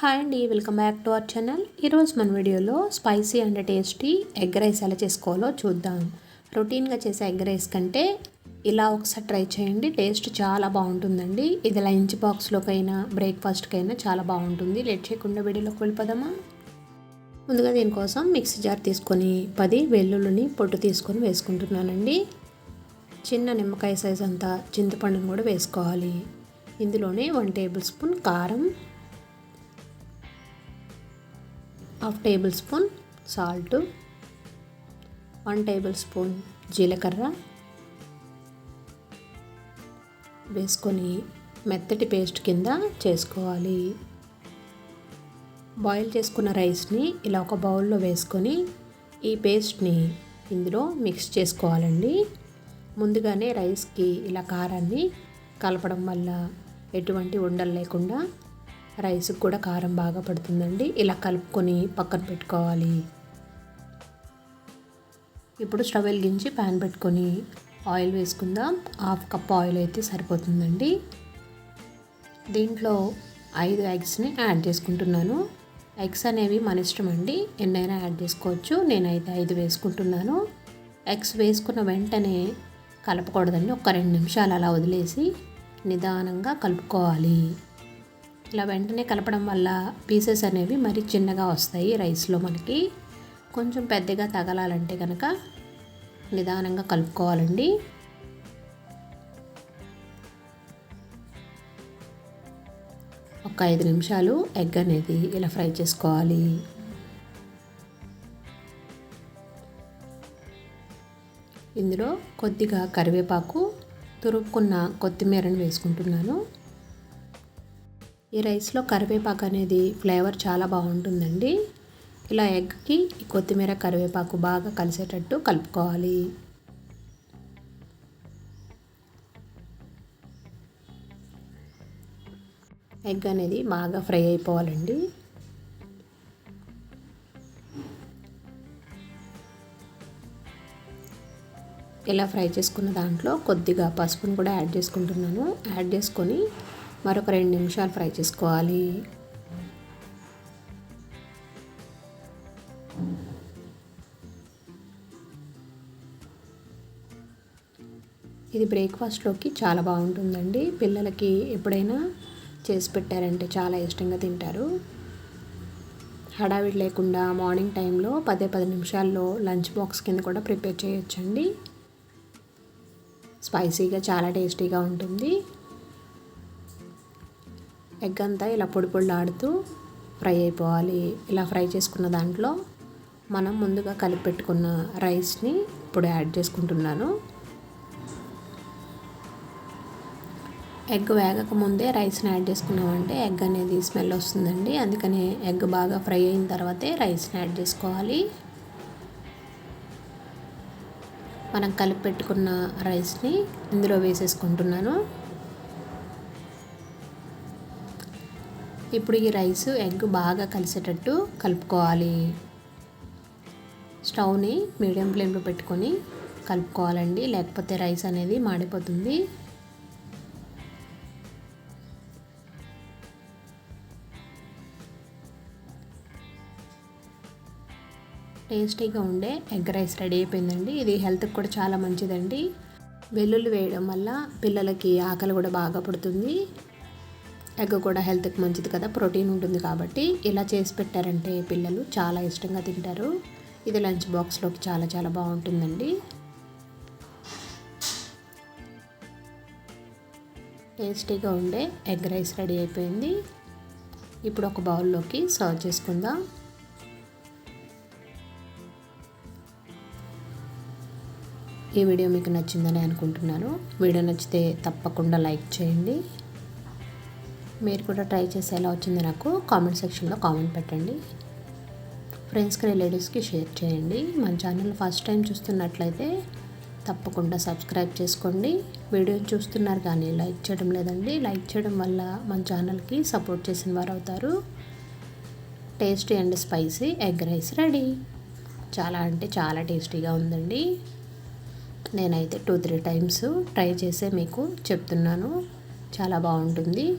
Hi అండి welcome back to our channel ఈరోజు మన వీడియోలో spicy and tasty egg rice ఎలా చేసుకోవాలో చూద్దాం. రొటీన్గా చేసే ఎగ్ రైస్ కంటే ఇలా ఒకసారి ట్రై చేయండి టేస్ట్ చాలా బాగుంటుందండి. ఇది లంచ్ బాక్స్లోకైనా బ్రేక్ఫాస్ట్కైనా చాలా బాగుంటుంది. లేట్ చేయకుండా వీడియోలోకి వెళ్ళిపోదామా? ముందుగా దీనికోసం మిక్సీ జార్ తీసుకొని పది వెల్లుల్లిని పొట్టు తీసుకొని వేసుకుంటున్నానండి. చిన్న నిమ్మకాయ సైజ్ అంతా చింతపండును కూడా వేసుకోవాలి. ఇందులోనే వన్ టేబుల్ స్పూన్ కారం half tablespoon salt one tablespoon జీలకర్ర. వేసుకొని మెత్తటి పేస్ట్ కింద చేసుకోవాలి. బాయిల్ చేసుకున్న రైస్ని ఇలా ఒక బౌల్లో వేసుకొని ఈ పేస్ట్ని ఇందులో మిక్స్ చేసుకోవాలండి. ముందుగానే రైస్కి ఇలా కారాన్ని కలపడం వల్ల ఎటువంటి ఉండలు లేకుండా రైస్కి కూడా కారం బాగా పడుతుందండి. ఇలా కలుపుకొని పక్కన పెట్టుకోవాలి. ఇప్పుడు స్టవ్ వెలిగించి ప్యాన్ పెట్టుకొని ఆయిల్ వేసుకుందాం. హాఫ్ కప్ ఆయిల్ అయితే సరిపోతుందండి. దీంట్లో ఐదు ఎగ్స్ని యాడ్ చేసుకుంటున్నాను. ఎగ్స్ అనేవి మన ఇష్టం అండి ఎన్నైనా యాడ్ చేసుకోవచ్చు. నేనైతే ఐదు వేసుకుంటున్నాను. ఎగ్స్ వేసుకున్న వెంటనే కలపకూడదండి. ఒక రెండు నిమిషాలు అలా వదిలేసి నిదానంగా కలుపుకోవాలి. ఇలా వెంటనే కలపడం వల్ల పీసెస్ అనేవి మరి చిన్నగా వస్తాయి రైస్లో మనకి. కొంచెం పెద్దగా తగలాలంటే కనుక నిదానంగా కలుపుకోవాలండి. ఒక ఐదు నిమిషాలు ఎగ్ అనేది ఇలా ఫ్రై చేసుకోవాలి. ఇందులో కొద్దిగా కరివేపాకు తురుక్కున్న కొత్తిమీరను వేసుకుంటున్నాను. ఈ రైస్లో కరివేపాకు అనేది ఫ్లేవర్ చాలా బాగుంటుందండి. ఇలా ఎగ్కి కొత్తిమీర కరివేపాకు బాగా కలిసేటట్టు కలుపుకోవాలి. ఎగ్ అనేది బాగా ఫ్రై అయిపోవాలండి. ఇలా ఫ్రై చేసుకున్న దాంట్లో కొద్దిగా పసుపును కూడా యాడ్ చేసుకుంటున్నాను. యాడ్ చేసుకొని మరొక రెండు నిమిషాలు ఫ్రై చేసుకోవాలి. ఇది బ్రేక్ఫాస్ట్లోకి చాలా బాగుంటుందండి. పిల్లలకి ఎప్పుడైనా చేసి పెట్టారంటే చాలా ఇష్టంగా తింటారు. హడావిడి లేకుండా మార్నింగ్ టైంలో పదే పది నిమిషాల్లో లంచ్ బాక్స్ కింద కూడా ప్రిపేర్ చేయొచ్చండి. స్పైసీగా చాలా టేస్టీగా ఉంటుంది. ఎగ్ అంతా ఇలా పొడి పొడిలాడుతూ ఫ్రై అయిపోవాలి. ఇలా ఫ్రై చేసుకున్న దాంట్లో మనం ముందుగా కలిపి పెట్టుకున్న రైస్ని ఇప్పుడు యాడ్ చేసుకుంటున్నాను. ఎగ్ వేగక ముందే రైస్ని యాడ్ చేసుకున్నామంటే ఎగ్ అనేది స్మెల్ వస్తుందండి. అందుకని ఎగ్ బాగా ఫ్రై అయిన తర్వాతే రైస్ని యాడ్ చేసుకోవాలి. మనం కలిపి పెట్టుకున్న రైస్ని ఇందులో వేసేసుకుంటున్నాను. ఇప్పుడు ఈ రైస్ ఎగ్ బాగా కలిసేటట్టు కలుపుకోవాలి. స్టవ్ని మీడియం ఫ్లేమ్లో పెట్టుకొని కలుపుకోవాలండి. లేకపోతే రైస్ అనేది మాడిపోతుంది. టేస్టీగా ఉండే ఎగ్ రైస్ రెడీ అయిపోయిందండి. ఇది హెల్త్కి కూడా చాలా మంచిదండి. వెల్లుల్లి వేయడం వల్ల పిల్లలకి ఆకలి కూడా బాగా పడుతుంది. ఎగ్ కూడా హెల్త్కి మంచిది కదా ప్రోటీన్ ఉంటుంది కాబట్టి ఇలా చేసి పెట్టారంటే పిల్లలు చాలా ఇష్టంగా తింటారు. ఇది లంచ్ బాక్స్లోకి చాలా చాలా బాగుంటుందండి. టేస్టీగా ఉండే ఎగ్ రైస్ రెడీ అయిపోయింది. ఇప్పుడు ఒక బౌల్లోకి సర్వ్ చేసుకుందాం. ఈ వీడియో మీకు నచ్చిందని అనుకుంటున్నాను. వీడియో నచ్చితే తప్పకుండా లైక్ చేయండి. మీరు కూడా ట్రై చేసి ఎలా వచ్చిందో నాకు కామెంట్ సెక్షన్లో కామెంట్ పెట్టండి. ఫ్రెండ్స్కి రిలేటివ్స్కి షేర్ చేయండి. మన ఛానల్ ఫస్ట్ టైం చూస్తున్నట్లయితే తప్పకుండా సబ్స్క్రైబ్ చేసుకోండి. వీడియోని చూస్తున్నారు కానీ లైక్ చేయడం లేదండి. లైక్ చేయడం వల్ల మన ఛానల్కి సపోర్ట్ చేసిన వారు అవుతారు. Tasty and spicy egg rice ready. చాలా అంటే చాలా టేస్టీగా ఉందండి. నేనైతే టూ త్రీ టైమ్స్ ట్రై చేసే మీకు చెప్తున్నాను. చాలా బాగుంటుంది.